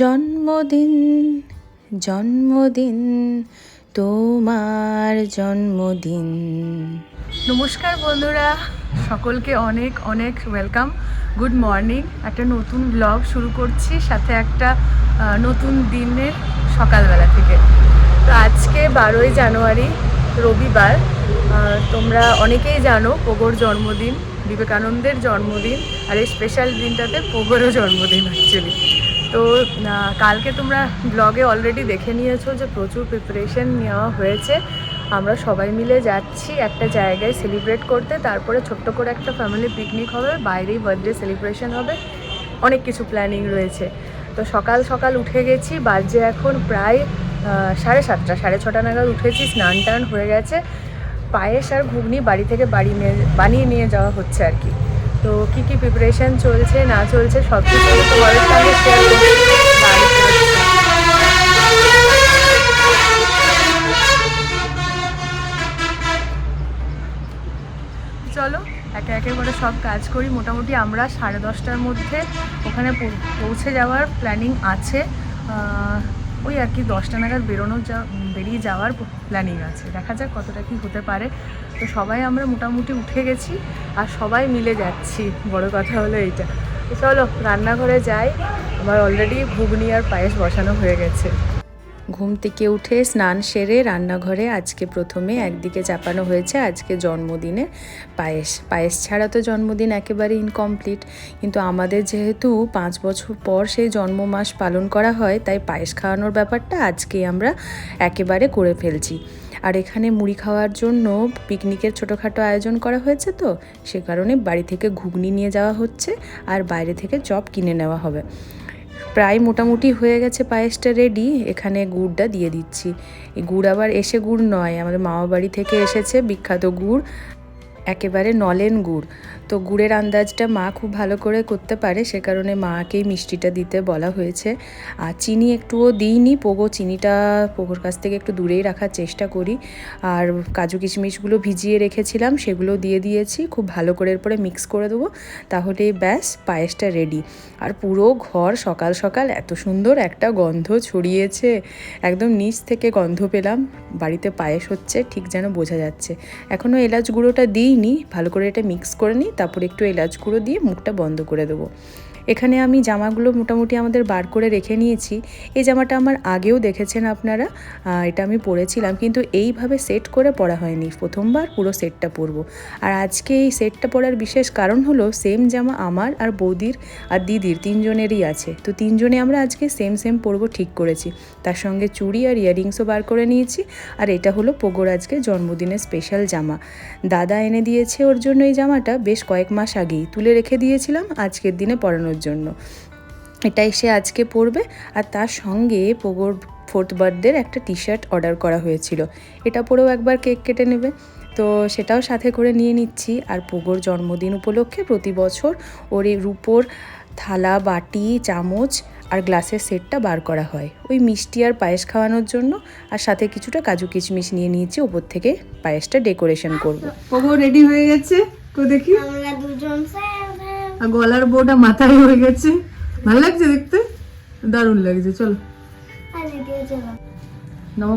জন্মদিন জন্মদিন, তোমার জন্মদিন। নমস্কার বন্ধুরা, সকলকে অনেক অনেক ওয়েলকাম গুড মর্নিং একটা নতুন ব্লগ শুরু করছি, সাথে একটা নতুন দিনের সকালবেলা থেকে। তো আজকে বারোই জানুয়ারি, রবিবার। তোমরা অনেকেই জানো পোগোর জন্মদিন, বিবেকানন্দের জন্মদিন, আর এই স্পেশাল দিনটাতে পোগোরও জন্মদিন অ্যাকচুয়ালি তো কালকে তোমরা ব্লগে অলরেডি দেখে নিয়েছো যে প্রচুর প্রিপারেশন নেওয়া হয়েছে। আমরা সবাই মিলে যাচ্ছি একটা জায়গায় সেলিব্রেট করতে। তারপরে ছোট্ট করে একটা ফ্যামিলি পিকনিক হবে, বাইরেই বার্থডে সেলিব্রেশন হবে। অনেক কিছু প্ল্যানিং রয়েছে। তো সকাল সকাল উঠে গেছি, বাজে এখন প্রায় সাড়ে সাতটা, সাড়ে ছটা নাগাদ উঠেছি, স্নান টান হয়ে গেছে। পায়েস আর ঘুগনি বাড়ি থেকে বাড়ি নিয়ে, বানিয়ে নিয়ে যাওয়া হচ্ছে আর কি। তো কী কী প্রিপারেশন চলছে, না চলছে, সব কিছু সঙ্গে শেয়ার চলো, একে একে করে সব কাজ করি। মোটামুটি আমরা সাড়ে দশটার মধ্যে ওখানে পৌঁছে যাওয়ার প্ল্যানিং আছে। ওই আর কি দশটা নাগাদ বেরোনো যা, বেরিয়ে যাওয়ার প্ল্যানিং আছে। দেখা যাক কতটা কি হতে পারে। তো সবাই আমরা মোটামুটি উঠে গেছি আর সবাই মিলে যাচ্ছি। বড় কথা হলো এইটা। চলো, রান্নাঘরে যাই। আমার অলরেডি ঘুগনি আর পায়েস বসানো হয়ে গেছে। ঘুম থেকে উঠে স্নান সেরে রান্নাঘরে আজকে প্রথমে একদিকে চাপানো হয়েছে, আজকে জন্মদিনে পায়েস। পায়েস ছাড়া তো জন্মদিন একেবারে ইনকমপ্লিট কিন্তু আমাদের যেহেতু পাঁচ বছর পর সেই জন্ম মাস পালন করা হয়, তাই পায়েস খাওয়ানোর ব্যাপারটা আজকে আমরা একেবারে করে ফেলছি। আর এখানে মুড়ি খাওয়ার জন্য পিকনিকের ছোটোখাটো আয়োজন করা হয়েছে তো, সে কারণে বাড়ি থেকে ঘুগনি নিয়ে যাওয়া হচ্ছে আর বাইরে থেকে চপ কিনে নেওয়া হবে। প্রায় মোটামুটি হয়ে গেছে পায়েসটা রেডি এখানে গুড়টা দিয়ে দিচ্ছি। এই গুড় আবার এসে গুড় নয়, আমাদের মামা বাড়ি থেকে এসেছে বিখ্যাত গুড়, একেবারে নলেন গুড়। তো গুড়ের আন্দাজটা মা খুব ভালো করে করতে পারে, সে কারণে মাকেই মিষ্টিটা দিতে বলা হয়েছে। আর চিনি একটুও দিইনি, পোগো চিনিটা পোগোর কাছ থেকে একটু দূরেই রাখার চেষ্টা করি। আর কাজু কিশমিশগুলো ভিজিয়ে রেখেছিলাম, সেগুলো দিয়ে দিয়েছি, খুব ভালো করে এরপরে মিক্স করে দেবো তাহলে ব্যাস, পায়েসটা রেডি আর পুরো ঘর সকাল সকাল এত সুন্দর একটা গন্ধ ছড়িয়েছে, একদম নিচ থেকে গন্ধ পেলাম, বাড়িতে পায়েস হচ্ছে, ঠিক যেন বোঝা যাচ্ছে। এখনও এলাচ গুঁড়োটা দিইনি, ভালো করে এটা মিক্স করে নিই তারপরে একটু এলাচ গুঁড়ো দিয়ে মুখটা বন্ধ করে দেবো। এখানে আমি জামাগুলো মোটামুটি আমাদের বার করে রেখে নিয়েছি। এই জামাটা আমার আগেও দেখেছেন আপনারা এটা আমি পরেছিলাম, কিন্তু এইভাবে সেট করে পরা হয়নি। প্রথমবার পুরো সেটটা পরবো। আর আজকে এই সেটটা পরার বিশেষ কারণ হলো সেম জামা আমার আর বৌদির আর দিদির, তিনজনেরই আছে। তো তিনজনে আমরা আজকে সেম সেম পরবো, ঠিক করেছি। তার সঙ্গে চুড়ি আর ইয়াররিংসও বার করে নিয়েছি। আর এটা হলো পোগোর আজকে জন্মদিনের স্পেশাল জামা। দাদা এনে দিয়েছে ওর জন্য এই জামাটা বেশ কয়েক মাস আগেই। তুলে রেখে দিয়েছিলাম, আজকের দিনে পরানোর জন্য। এটাই সে আজকে পরবে। আর তার সঙ্গে পোগোর ফোর্থ বার্থডের একটা টি শার্ট অর্ডার করা হয়েছিল। এটা পরেও একবার কেক কেটে নেবে। তো সেটাও সাথে করে নিয়ে নিচ্ছি। আর পোগোর জন্মদিন উপলক্ষে প্রতি বছর ওর এই রূপোর থালা বাটি চামচ আর গ্লাসের সেটটা বার করা হয়। ওই মিষ্টি আর পায়েস খাওয়ানোর জন্য। আর সাথে কিছুটা কাজু কিশমিশ নিয়ে নিয়েছি। ওপর থেকে পায়েসটা ডেকোরেশন করব। পোগো রেডি হয়ে গেছে? তো দেখি। আমরা দুজন আর গলার বউটা মাথায় হয়ে গেছে। ভালো লাগছে দেখতে? দারুণ লাগছে, চলো। নম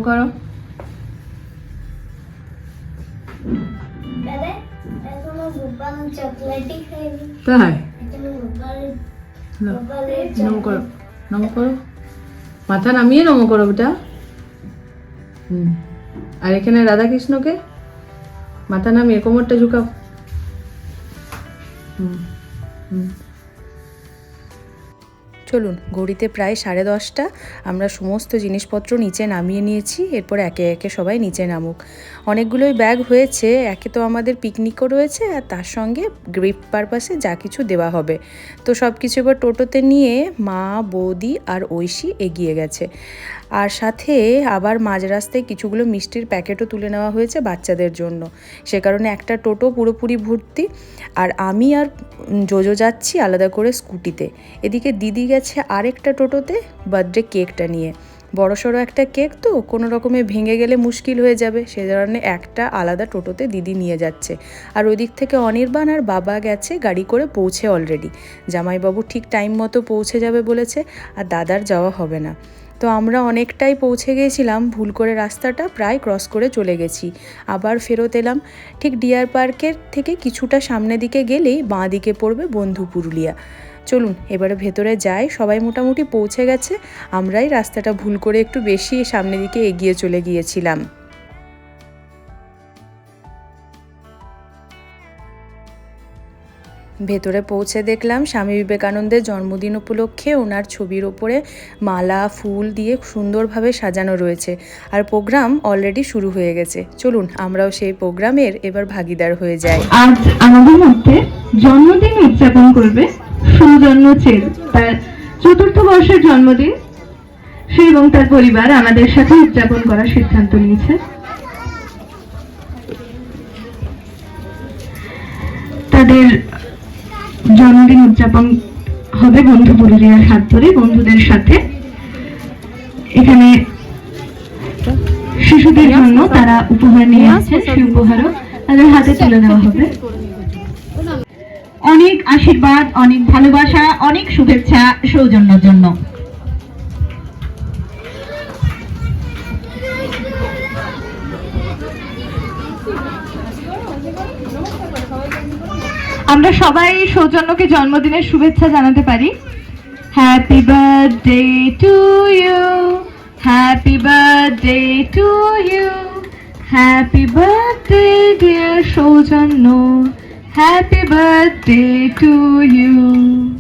নম মাথা নামিয়ে নম করো বেটা। হুম। আর এখানে রাধাকৃষ্ণকে মাথা নামিয়ে কোমরটা ঝুঁকাও। হুম। চলুন, ঘড়িতে প্রায় সাড়ে দশটা, আমরা সমস্ত জিনিসপত্র নিচে নামিয়ে নিয়েছি, এরপর একে একে সবাই নিচে নামুক। অনেকগুলোই ব্যাগ হয়েছে, একে তো আমাদের পিকনিকও রয়েছে, আর তার সঙ্গে গ্রিপ পারপাসে যা কিছু দেওয়া হবে। তো সব কিছু এবার টোটোতে নিয়ে মা, বৌদি আর ঐশী এগিয়ে গেছে। আর সাথে আবার মাঝ রাস্তায় কিছুগুলো মিষ্টির প্যাকেটও তুলে নেওয়া হয়েছে বাচ্চাদের জন্য। সে কারণে একটা টোটো পুরোপুরি ভর্তি আর আমি আর জোজো যাচ্ছি আলাদা করে স্কুটিতে। এদিকে দিদি গেছে আরেকটা টোটোতে বার্থডে কেকটা নিয়ে। বড়সড় একটা কেক তো, কোনো রকমে ভেঙে গেলে মুশকিল হয়ে যাবে, সে কারণে একটা আলাদা টোটোতে দিদি নিয়ে যাচ্ছে। আর ওই দিক থেকে অনির্বাণ আর বাবা গেছে গাড়ি করে পৌঁছে অলরেডি জামাইবাবু ঠিক টাইম মতো পৌঁছে যাবে বলেছে, আর দাদার যাওয়া হবে না। তো আমরা অনেকটাই পৌঁছে গেছিলাম, ভুল করে রাস্তাটা প্রায় ক্রস করে চলে গেছি। আবার ফেরত এলাম, ঠিক ডিয়ার পার্কের থেকে কিছুটা সামনের দিকে গেলেই বাঁ দিকে পড়বে বন্ধু পুরুলিয়া। চলুন, এবারে ভেতরে যাই, সবাই মোটামুটি পৌঁছে গেছে, আমরাই রাস্তাটা ভুল করে একটু বেশি সামনে দিকে এগিয়ে চলে গিয়েছিলাম। ভেতরে পৌঁছে দেখলাম স্বামী বিবেকানন্দের জন্মদিন উপলক্ষে ওনার ছবির ওপরে মালা, ফুল দিয়ে সুন্দরভাবে সাজানো রয়েছে। আর প্রোগ্রাম অলরেডি শুরু হয়ে গেছে। চলুন, আমরাও সেই প্রোগ্রামের এবার ভাগিদার হয়ে যাই। আজ আমাদের মধ্যে জন্মদিন উদযাপন করবে সৌজন্য চেল তার চতুর্থ বর্ষের জন্মদিন। সে এবং তার পরিবার আমাদের সাথে উদযাপন করার সিদ্ধান্ত নিয়েছে। জন্মদিন উদযাপন হবে বন্ধু পরিজয়ের হাত ধরে বন্ধুদের সাথে। এখানে শিশুদের জন্য তারা উপহার নিয়ে আসছে সেই উপহারও তাদের হাতে তুলে দেওয়া হবে। অনেক আশীর্বাদ, অনেক ভালোবাসা, অনেক শুভেচ্ছা সৌজন্যর জন্য। আমরা সবাই সৌজন্যকে জন্মদিনের শুভেচ্ছা জানাতে পারি। Happy birthday to you happy birthday to you happy birthday dear Saujanya happy birthday to you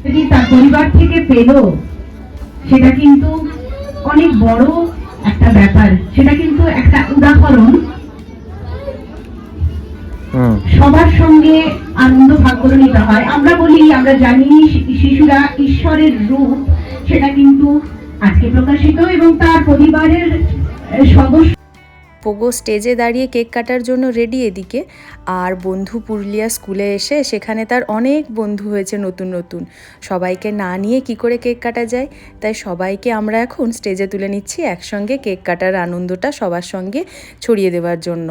যদি তার পরিবার থেকে পেল, সেটা কিন্তু অনেক বড় একটা ব্যাপার। সেটা কিন্তু একটা উদাহরণ। সবার সঙ্গে আনন্দ ভাগ করে নিতে হয়। আমরা বলি, আমরা জানি শিশুরা ঈশ্বরের রূপ, সেটা কিন্তু আজকে প্রকাশিত এবং তার পরিবারের সদস্য পোগো স্টেজে দাঁড়িয়ে কেক কাটার জন্য রেডি এদিকে। আর বন্ধু পুরুলিয়া স্কুলে এসে সেখানে তার অনেক বন্ধু হয়েছে নতুন নতুন। সবাইকে না নিয়ে কি করে কেক কাটা যায়? তাই সবাইকে আমরা এখন স্টেজে তুলে নিচ্ছি একসঙ্গে কেক কাটার আনন্দটা সবার সঙ্গে ছড়িয়ে দেওয়ার জন্য।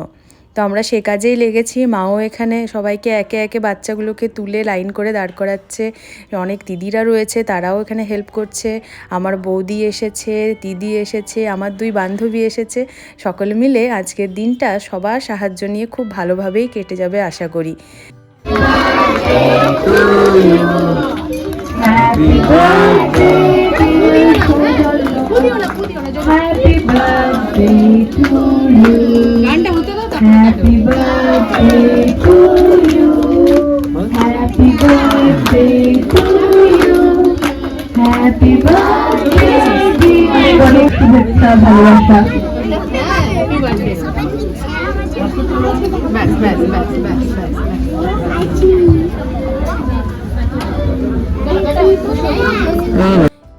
তো আমরা সে কাজেই লেগেছি মাও এখানে সবাইকে একে একে বাচ্চাগুলোকে তুলে লাইন করে দাঁড় করাচ্ছে অনেক দিদিরা রয়েছে তারাও এখানে হেল্প করছে আমার বৌদি এসেছে দিদি এসেছে আমার দুই বান্ধবী এসেছে সকলে মিলে আজকের দিনটা সবার সাহায্য নিয়ে খুব ভালোভাবেই কেটে যাবে আশা করি Happy birthday, dear Sujal. Happy birthday to you. Happy birthday to you. Happy birthday to you. Happy birthday, dear. অনেক শুভেচ্ছা ভালোবাসা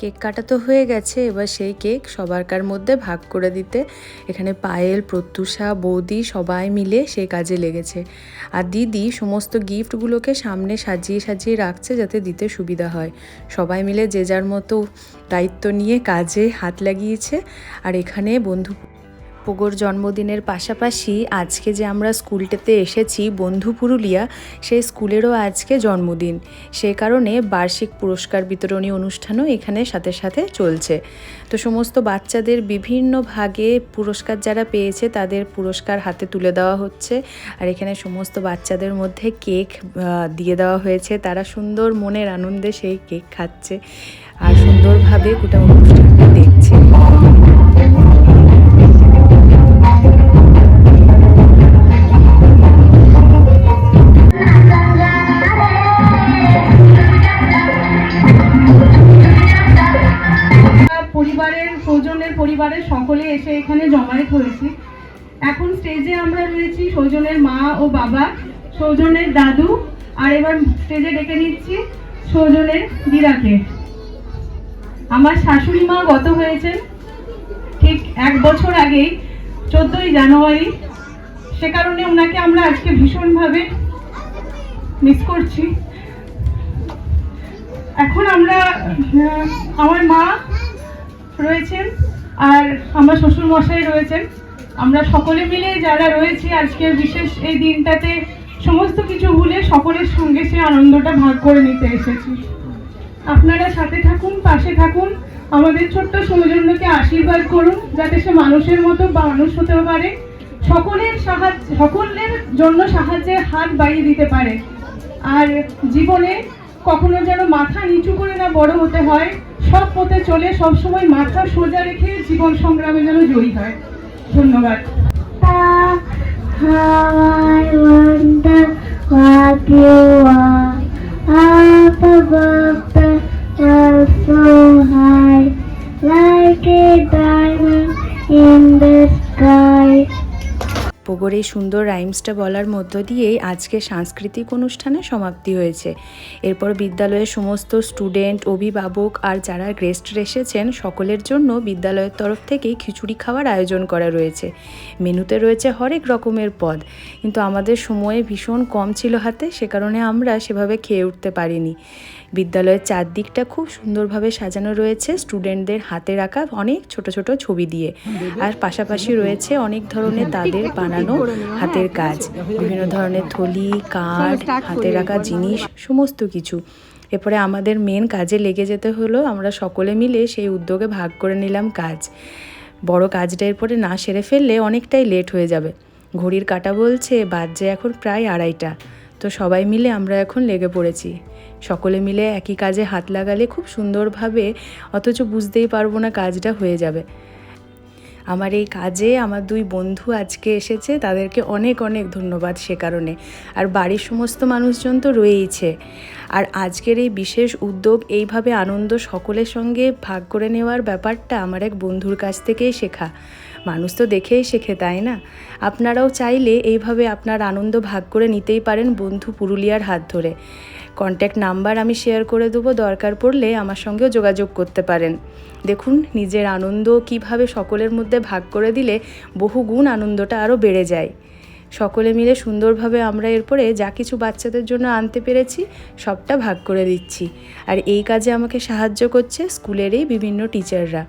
কেক কাটা তো হয়ে গেছে, এবার সেই কেক সবারকার মধ্যে ভাগ করে দিতে। এখানে পায়েল, প্রত্যুষা, বৌদি সবাই মিলে সেই কাজে লেগেছে। আর দিদি সমস্ত গিফটগুলোকে সামনে সাজিয়ে সাজিয়ে রাখছে যাতে দিতে সুবিধা হয়। সবাই মিলে যে যার মতো দায়িত্ব নিয়ে কাজে হাত লাগিয়েছে। আর এখানে বন্ধু পোগোর জন্মদিনের পাশাপাশি আজকে যে আমরা স্কুলটাতে এসেছি বন্ধু পুরুলিয়া, সেই স্কুলেরও আজকে জন্মদিন। সে কারণে বার্ষিক পুরস্কার বিতরণী অনুষ্ঠানও এখানে সাথে সাথে চলছে। তো সমস্ত বাচ্চাদের বিভিন্ন ভাগে পুরস্কার যারা পেয়েছে, তাদের পুরস্কার হাতে তুলে দেওয়া হচ্ছে। আর এখানে সমস্ত বাচ্চাদের মধ্যে কেক দিয়ে দেওয়া হয়েছে। তারা সুন্দর মনের আনন্দে সেই কেক খাচ্ছে। আর সুন্দরভাবে গোটা অনুষ্ঠানটা দেখছে। পরিবারের সকলে এসে এখানে জমায়েত হয়েছি। এখন স্টেজে আমরা রয়েছি সৌজনের মা ও বাবা সৌজনের দাদু, আর এবার স্টেজে ডেকে নিচ্ছি সৌজনের দিদাকে। আমার শাশুড়ি মা গত হয়েছেন ঠিক এক বছর আগেই, চোদ্দই জানুয়ারি। সে কারণে ওনাকে আমরা আজকে ভীষণভাবে মিস করছি। এখন আমরা আমার মা রয়েছেন আর আমার শ্বশুর মশাই রয়েছেন। আমরা সকলে মিলে যারা রয়েছি আজকের বিশেষ এই দিনটাতে, সমস্ত কিছু ভুলে সকলের সঙ্গে সে আনন্দটা ভাগ করে নিতে এসেছি। আপনারা সাথে থাকুন, পাশে থাকুন, আমাদের ছোট্ট সৌজন্যকে আশীর্বাদ করুন, যাতে সে মানুষের মতো মানুষ হতে পারে। সকলের সাহায্য, সকলের জন্য সাহায্যের হাত বাড়িয়ে দিতে পারে। আর জীবনে কখনো যেন মাথা নিচু করে না বড় হতে হয় সব পথে চলে সবসময় মাথা সোজা রেখে জীবন সংগ্রামে যেন জয়ী হয় ধন্যবাদ I wonder what you are. Up above the world so high, like a diamond in the sky. পোগোর এই সুন্দর রাইমসটা বলার মধ্য দিয়েই আজকে সাংস্কৃতিক অনুষ্ঠানে সমাপ্তি হয়েছে। এরপর বিদ্যালয়ের সমস্ত স্টুডেন্ট অভিভাবক আর যারা গেস্ট এসেছেন, সকলের জন্য বিদ্যালয়ের তরফ থেকেই খিচুড়ি খাওয়ার আয়োজন করা রয়েছে। মেনুতে রয়েছে হরেক রকমের পদ, কিন্তু আমাদের সময়ে ভীষণ কম ছিল হাতে, সে কারণে আমরা সেভাবে খেয়ে উঠতে পারিনি। বিদ্যালয়ের চারদিকটা খুব সুন্দরভাবে সাজানো রয়েছে স্টুডেন্টদের হাতে রাখা অনেক ছোট ছোট ছবি দিয়ে। আর পাশাপাশি রয়েছে অনেক ধরনের তাদের বানানো হাতের কাজ। বিভিন্ন ধরনের থলি কার্ড হাতে রাখা জিনিস, সমস্ত কিছু। এরপরে আমাদের মেন কাজে লেগে যেতে হলো, আমরা সকলে মিলে সেই উদ্যোগে ভাগ করে নিলাম কাজ। বড় কাজটা এরপরে না সেরে ফেললে অনেকটাই লেট হয়ে যাবে। ঘড়ির কাটা বলছে বাজে এখন প্রায় আড়াইটা। তো সবাই মিলে আমরা এখন লেগে পড়েছি। সকলে মিলে একই কাজে হাত লাগালে খুব সুন্দরভাবে, অথচ বুঝতেই পারব না কাজটা হয়ে যাবে। আমার এই কাজে আমার দুই বন্ধু আজকে এসেছে, তাদেরকে অনেক অনেক ধন্যবাদ সে কারণে। আর বাড়ির সমস্ত মানুষজন তো রয়েইছে। আর আজকের এই বিশেষ উদ্যোগ, এইভাবে আনন্দ সকলের সঙ্গে ভাগ করে নেওয়ার ব্যাপারটা আমার এক বন্ধুর কাছ থেকেই শেখা। মানুষ তো দেখেই শেখে, তাই না? আপনারাও চাইলে এইভাবে আপনার আনন্দ ভাগ করে নিতেই পারেন বন্ধু পুরুলিয়ার হাত ধরে। কন্ট্যাক্ট নাম্বার আমি শেয়ার করে দেবো, দরকার পড়লে আমার সঙ্গেও যোগাযোগ করতে পারেন। দেখুন, নিজের আনন্দ কীভাবে সকলের মধ্যে ভাগ করে দিলে বহু গুণ আনন্দটা আরও বেড়ে যায়। সকলে মিলে সুন্দরভাবে আমরা এরপরে যা কিছু বাচ্চাদের জন্য আনতে পেরেছি, সবটা ভাগ করে দিচ্ছি। আর এই কাজে আমাকে সাহায্য করছে স্কুলেরই বিভিন্ন টিচাররা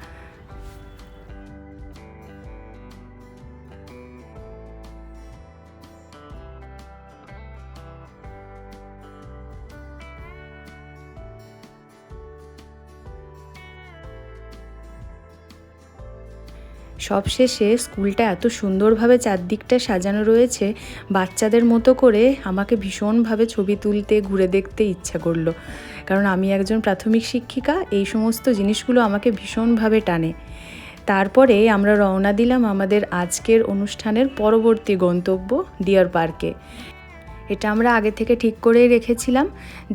সবশেষে স্কুলটা এত সুন্দরভাবে চারদিকটা সাজানো রয়েছে, বাচ্চাদের মতো করে আমাকে ভীষণভাবে ছবি তুলতে, ঘুরে দেখতে ইচ্ছা করল। কারণ আমি একজন প্রাথমিক শিক্ষিকা, এই সমস্ত জিনিসগুলো আমাকে ভীষণভাবে টানে। তারপরে আমরা রওনা দিলাম আমাদের আজকের অনুষ্ঠানের পরবর্তী গন্তব্য, ডিয়ার পার্কে। এটা আমরা আগে থেকে ঠিক করেই রেখেছিলাম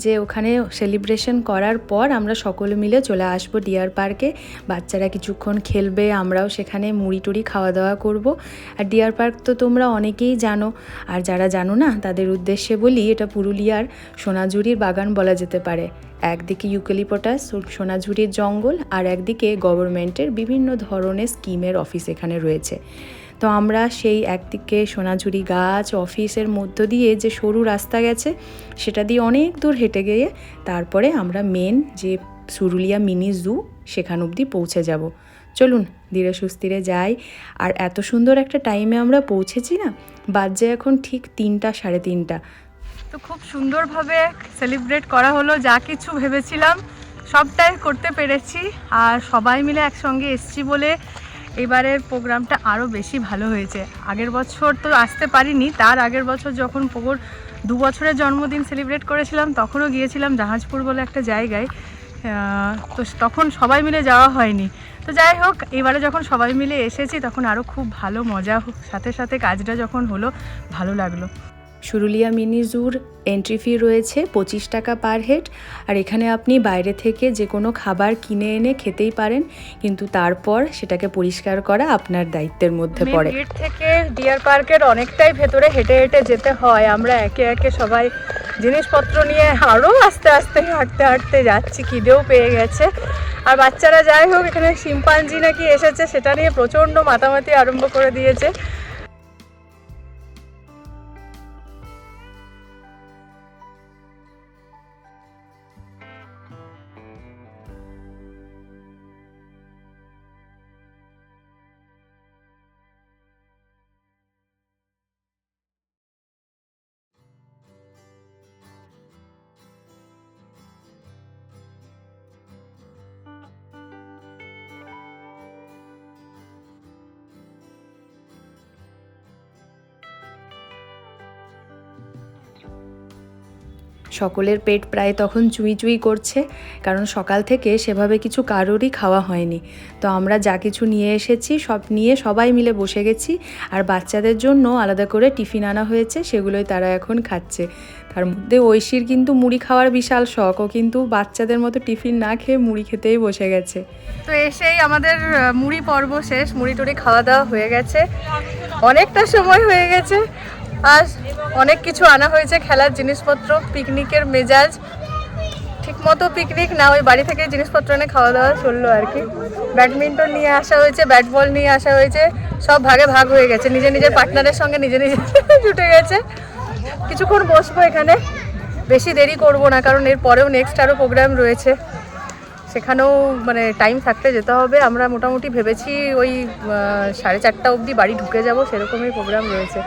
যে ওখানে সেলিব্রেশন করার পর আমরা সকলে মিলে চলে আসব ডিয়ার পার্কে বাচ্চারা কিছুক্ষণ খেলবে, আমরাও সেখানে মুড়ি টুড়ি খাওয়া দাওয়া করব। আর ডিয়ার পার্ক তো তোমরা অনেকেই জানো, আর যারা জানো না, তাদের উদ্দেশ্যে বলি এটা পুরুলিয়ার সোনাঝুরির বাগান বলা যেতে পারে। একদিকে ইউক্যালিপটাস, সোনাঝুরির জঙ্গল, আর একদিকে গভর্নমেন্টের বিভিন্ন ধরনের স্কিমের অফিস এখানে রয়েছে। তো আমরা সেই একদিকে সোনাঝুরি গাছ অফিসের মধ্য দিয়ে যে সরু রাস্তা গেছে, সেটা দিয়ে অনেক দূর হেঁটে গিয়ে তারপরে আমরা মেন যে সুরুলিয়া মিনি জু সেখান অবধি পৌঁছে যাব। চলুন, ধীরে সুস্থিরে যাই। আর এত সুন্দর একটা টাইমে আমরা পৌঁছেছি না বাজে এখন ঠিক তিনটা সাড়ে তিনটা। তো খুব সুন্দরভাবে সেলিব্রেট করা হলো, যা কিছু ভেবেছিলাম, সবটাই করতে পেরেছি। আর সবাই মিলে একসঙ্গে এসছি বলে এবারের প্রোগ্রামটা আরও বেশি ভালো হয়েছে। আগের বছর তো আসতে পারিনি, তার আগের বছর যখন পোগোর দু বছরের জন্মদিন সেলিব্রেট করেছিলাম, তখনও গিয়েছিলাম জাহাজপুর বলে একটা জায়গায়। তো তখন সবাই মিলে যাওয়া হয়নি। তো যাই হোক, এবারে যখন সবাই মিলে এসেছি, তখন আরও খুব ভালো মজা, সাথে সাথে কাজটা যখন হলো, ভালো লাগল। Suruliya mini zoo entry fee রয়েছে পঁচিশ টাকা পার হেড আর এখানে আপনি বাইরে থেকে যে কোনো খাবার কিনে এনে খেতেই পারেন কিন্তু তারপর সেটাকে পরিষ্কার করা আপনার দায়িত্বের মধ্যে পড়ে। গেট থেকে ডিয়ার পার্কের অনেকটাই ভেতরে হেঁটে হেঁটে যেতে হয়। আমরা একে একে সবাই জিনিসপত্র নিয়ে আরও আস্তে আস্তে হাঁটতে হাঁটতে যাচ্ছি খিদেও পেয়ে গেছে। আর বাচ্চারা যাই হোক এখানে শিম্পাঞ্জি নাকি এসেছে সেটা নিয়ে প্রচণ্ড মাতামাতি আরম্ভ করে দিয়েছে। সকলের পেট প্রায় তখন চুই চুই করছে, কারণ সকাল থেকে সেভাবে কিছু কারোরই খাওয়া হয়নি। তো আমরা যা কিছু নিয়ে এসেছি, সব নিয়ে সবাই মিলে বসে গেছি, আর বাচ্চাদের জন্য আলাদা করে টিফিন আনা হয়েছে, সেগুলোই তারা এখন খাচ্ছে। তার মধ্যে ঐশীর কিন্তু মুড়ি খাওয়ার বিশাল শখ, ও কিন্তু বাচ্চাদের মতো টিফিন না খেয়ে মুড়ি খেতেই বসে গেছে। তো এসেই আমাদের মুড়ি পর্ব শেষ, মুড়ি টুড়ি খাওয়া দাওয়া হয়ে গেছে। অনেকটা সময় হয়ে গেছে। আর অনেক কিছু আনা হয়েছে, খেলার জিনিসপত্র, পিকনিকের মেজাজ। ঠিক মতো পিকনিক না, ওই বাড়ি থেকে জিনিসপত্র এনে খাওয়া দাওয়া চলল আর কি। ব্যাডমিন্টন নিয়ে আসা হয়েছে ব্যাট বল নিয়ে আসা হয়েছে, সব ভাগে ভাগ হয়ে গেছে। নিজের নিজের পার্টনারের সঙ্গে নিজে নিজে জুটে গেছে। কিছুক্ষণ বসবো এখানে। বেশি দেরি করব না, কারণ এর পরেও নেক্সট আরও প্রোগ্রাম রয়েছে। সেখানেও মানে টাইম থাকতে যেতে হবে। আমরা মোটামুটি ভেবেছি ওই সাড়ে চারটা অবধি বাড়ি ঢুকে যাব, সেরকমই প্রোগ্রাম রয়েছে।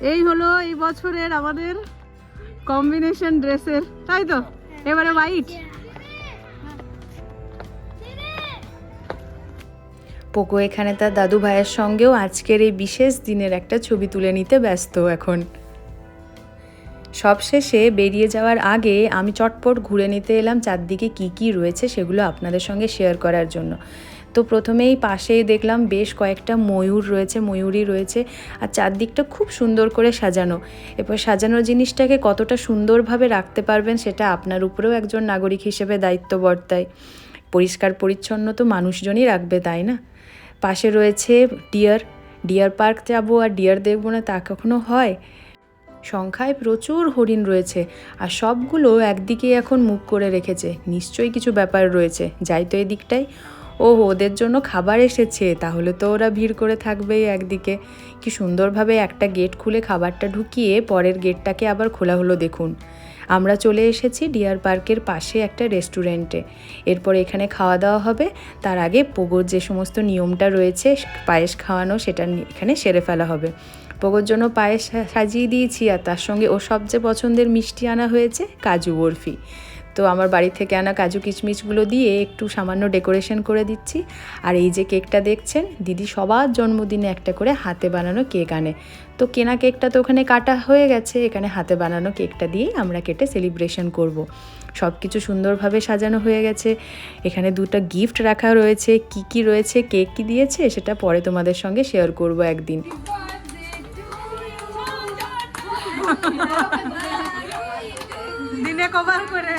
এই হলো এই বছরের আমাদের কম্বিনেশন ড্রেসের তাই তো? এবারে হোয়াইট পোকো এখানে তার দাদু ভাইয়ের সঙ্গেও আজকের এই বিশেষ দিনের একটা ছবি তুলে নিতে ব্যস্ত এখন। সবশেষে বেরিয়ে যাওয়ার আগে আমি চটপট ঘুরে নিতে এলাম চারদিকে কি কি রয়েছে সেগুলো আপনাদের সঙ্গে শেয়ার করার জন্য। তো প্রথমেই পাশেই দেখলাম বেশ কয়েকটা ময়ূর রয়েছে ময়ূরই রয়েছে আর চারদিকটা খুব সুন্দর করে সাজানো। এরপর সাজানোর জিনিসটাকে কতটা সুন্দরভাবে রাখতে পারবেন সেটা আপনার উপরেও একজন নাগরিক হিসেবে দায়িত্ব বর্তায়। পরিষ্কার পরিচ্ছন্ন তো মানুষজনই রাখবে, তাই না? পাশে রয়েছে ডিয়ার ডিয়ার পার্ক যাব আর ডিয়ার দেখব না তা কখনো হয়? সংখ্যায় প্রচুর হরিণ রয়েছে আর সবগুলো একদিকে এখন মুখ করে রেখেছে। নিশ্চয়ই কিছু ব্যাপার রয়েছে। যাই তো এদিকটাই ও ওদের জন্য খাবার এসেছে, তাহলে তো ওরা ভিড় করে থাকবেই একদিকে। কি সুন্দরভাবে একটা গেট খুলে খাবারটা ঢুকিয়ে পরের গেটটাকে আবার খোলা হলো দেখুন। আমরা চলে এসেছি ডিয়ার পার্কের পাশে একটা রেস্টুরেন্টে। এরপর এখানে খাওয়া দাওয়া হবে, তার আগে পোগোর যে সমস্ত নিয়মটা রয়েছে, পায়েস খাওয়ানো সেটা এখানে সেরে ফেলা হবে। পোগোর জন্য পায়েস সাজিয়ে দিয়েছি, আর তার সঙ্গে ও সবচেয়ে পছন্দের মিষ্টি আনা হয়েছে কাজু বরফি। তো আমার বাড়ি থেকে আনা কাজু কিশমিশগুলো দিয়ে একটু সামান্য ডেকোরেশন করে দিচ্ছি। আর এই যে কেকটা দেখছেন, দিদি সবার জন্মদিনে একটা করে হাতে বানানো কেক আনে। তো কেনা কেকটা তো ওখানে কাটা হয়ে গেছে, এখানে হাতে বানানো কেকটা দিয়েই আমরা কেটে সেলিব্রেশন করব। সব কিছু সুন্দরভাবে সাজানো হয়ে গেছে। এখানে দুটো গিফট রাখা রয়েছে, কি কি রয়েছে, কেক কি দিয়েছে, সেটা পরে তোমাদের সঙ্গে শেয়ার করব একদিন। দিনে কভার করে।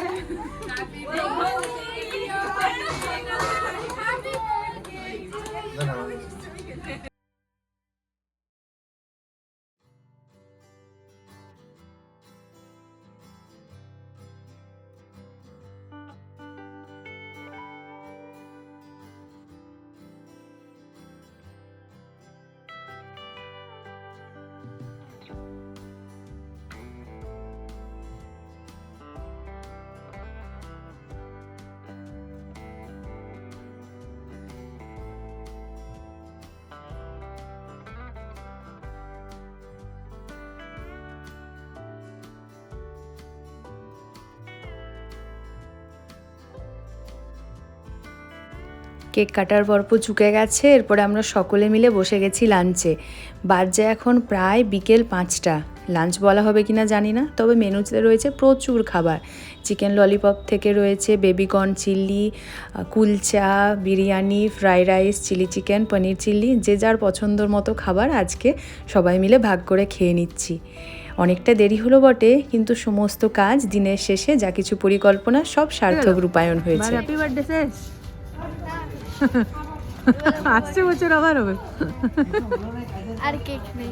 কেক কাটার পরপর চুকে গেছে এরপরে আমরা সকলে মিলে বসে গেছি লাঞ্চে। বাজে এখন প্রায় বিকেল পাঁচটা। লাঞ্চ বলা হবে কিনা জানি না তবে মেনুতে রয়েছে প্রচুর খাবার। চিকেন ললিপপ থেকে রয়েছে baby corn chilli kulcha biryani fried rice chilli chicken paneer chilli যে যার পছন্দর মতো খাবার আজকে সবাই মিলে ভাগ করে খেয়ে নিচ্ছি। অনেকটা দেরি হলো বটে কিন্তু সমস্ত কাজ দিনের শেষে যা কিছু পরিকল্পনা সব সার্থক রূপায়ণ হয়েছে। আসছে বছর আবার হবে। আর কেক নেই।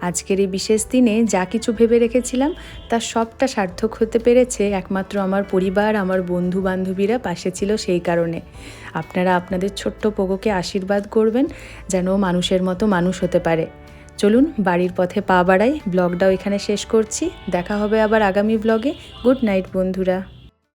আজকের এই বিশেষ দিনে যা কিছু ভেবে রেখেছিলাম তার সবটা সার্থক হতে পেরেছে একমাত্র আমার পরিবার আমার বন্ধু বান্ধবীরা পাশে ছিল সেই কারণে। আপনারা আপনাদের ছোট্ট পোগোকে আশীর্বাদ করবেন যেন মানুষের মতো মানুষ হতে পারে। চলুন বাড়ির পথে পা বাড়াই, ব্লগটাও এখানে শেষ করছি। দেখা হবে আবার আগামী ব্লগে। গুড নাইট, বন্ধুরা।